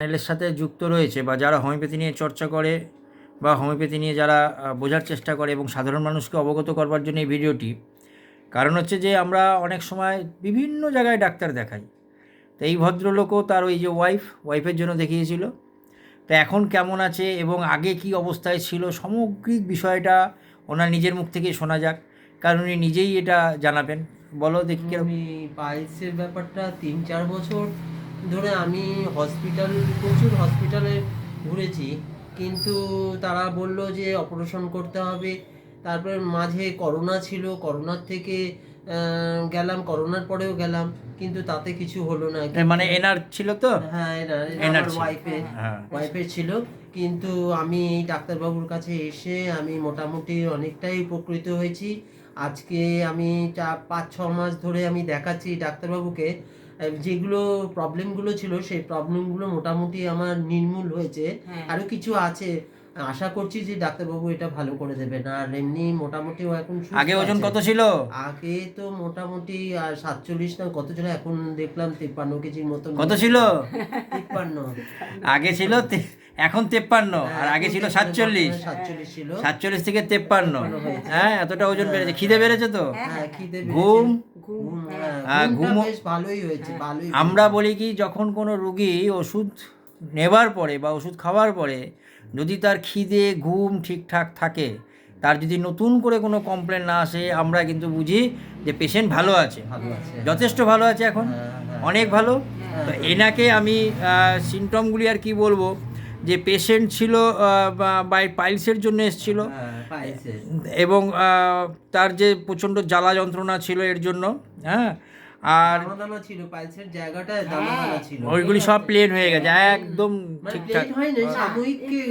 চ্যানেলের সাথে যুক্ত রয়েছে বা যারা হোমিওপ্যাথি নিয়ে চর্চা করে বা হোমিওপ্যাথি নিয়ে যারা বোঝার চেষ্টা করে এবং সাধারণ মানুষকে অবগত করবার জন্য এই ভিডিওটি কারণ হচ্ছে যে আমরা অনেক সময় বিভিন্ন জায়গায় ডাক্তার দেখাই। তো এই ভদ্রলোকও তার ওই যে ওয়াইফ ওয়াইফের জন্য দেখিয়েছিল। তো এখন কেমন আছে এবং আগে কি অবস্থায় ছিল সামগ্রিক বিষয়টা ওনার নিজের মুখ থেকেই শোনা যাক কারণ উনি নিজেই এটা জানাবেন। বলো দেখি আমি পাইলসের ব্যাপারটা তিন চার বছর ধরে আমি হসপিটাল প্রচুর হসপিটালে ঘুরেছি। কিন্তু তারা বলল যে অপারেশন করতে হবে। তারপরে মাঝে করোনা ছিল করোনার থেকে গেলাম করোনার পরেও গেলাম কিন্তু তাতে কিছু হলো না। মানে এনার ছিল তো? হ্যাঁ এনার এনার ছিল। ওয়াইফের ছিল। কিন্তু আমি এই ডাক্তারবাবুর কাছে এসে আমি মোটামুটি অনেকটাই উপকৃত হয়েছি। আজকে আমি চার পাঁচ ছ মাস ধরে আমি দেখাচ্ছি ডাক্তারবাবুকে। যেগুলো প্রবলেমগুলো ছিল সেই প্রবলেমগুলো মোটামুটি আমার নির্মূল হয়েছে। আরও কিছু আছে। আশা করছি যে ডাক্তারবাবু এটা ভালো করে দেবেন। আর এমনি মোটামুটি এখন আগে ওজন কত ছিল? আগে তো মোটামুটি আর সাতচল্লিশ না কত ছিল? এখন দেখলাম তিপ্পান্ন কেজির মতন। কত ছিল? তিপ্পান্ন। আগে ছিল এখন তেপ্পান্ন। আর আগে ছিল সাতচল্লিশ। সাতচল্লিশ ছিল। সাতচল্লিশ থেকে তেপ্পান্ন। হ্যাঁ এতটা ওজন বেড়েছে। খিদে বেড়েছে তো? হ্যাঁ ঘুম? ঘুম হ্যাঁ, হ্যাঁ, ভালোই হয়েছে ভালোই আমরা বলি কি যখন কোনো রুগী ওষুধ নেবার পরে বা ওষুধ খাওয়ার পরে যদি তার খিদে ঘুম ঠিকঠাক থাকে তার যদি নতুন করে কোনো কমপ্লেন না আসে আমরা কিন্তু বুঝি যে পেশেন্ট ভালো আছে। যথেষ্ট ভালো আছে এখন। হ্যাঁ, হ্যাঁ। অনেক ভালো। তো এনাকে আমি সিমটমগুলি আর কি বলব যে পেশেন্ট ছিল বাই পাইলসের জন্য এসেছিল। হ্যাঁ, এবং তার যে প্রচণ্ড জ্বালা যন্ত্রণা ছিল এর জন্য হ্যাঁ আর ছিল পালসের জায়গাটা দানা ছিল। ওইগুলি সব প্লেন হয়ে গেছে একদম মানে ঠিকঠাক। হয়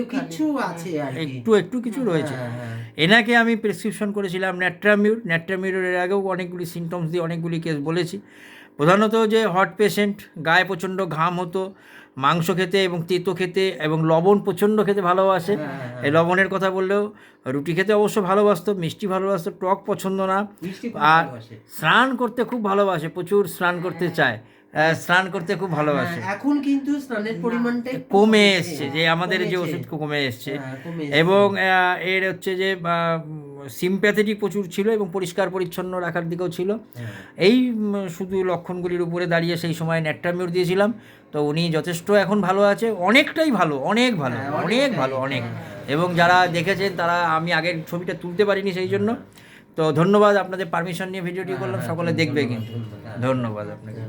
কিছু আছে একটু একটু কিছু রয়েছে। হ্যাঁ, হ্যাঁ। এনাকে আমি প্রেসক্রিপশন করেছিলাম ন্যাট্রামিউর ন্যাট্রামিউরের এর আগেও অনেকগুলি সিমটমস দিয়ে অনেকগুলি কেস বলেছি। প্রধানত যে হট পেশেন্ট গায়ে প্রচণ্ড ঘাম হতো মাংস খেতে এবং তেতো খেতে এবং লবণ প্রচণ্ড খেতে ভালোবাসে। হ্যাঁ, এই লবণের কথা বললেও রুটি খেতে অবশ্য ভালোবাসতো মিষ্টি ভালোবাসতো টক পছন্দ না। আর স্নান করতে খুব ভালোবাসে প্রচুর স্নান করতে চায়। স্নান করতে খুব ভালোবাসে। হ্যাঁ, এখন কিন্তু স্নানের পরিমাণটা কমে। এসছে যে আমাদের যে ওষুধ কমে এসছে। হ্যাঁ, এবং এর হচ্ছে যে সিম্প্যাথেটিক প্রচুর ছিল এবং পরিষ্কার পরিচ্ছন্ন রাখার দিকেও ছিল। হ্যাঁ। এই শুধু লক্ষণগুলির উপরে দাঁড়িয়ে সেই সময় ন্যাট্রামিউর দিয়েছিলাম। তো উনি যথেষ্ট এখন ভালো আছে অনেকটাই ভালো অনেক ভালো হ্যাঁ, অনেক ভালো অনেক। হ্যাঁ, এবং যারা দেখেছেন তারা আমি আগের ছবিটা তুলতে পারিনি সেই জন্য। তো ধন্যবাদ আপনাদের পারমিশন নিয়ে ভিডিওটি করলাম সকলে দেখবে কিন্তু ধন্যবাদ। আপনাকে।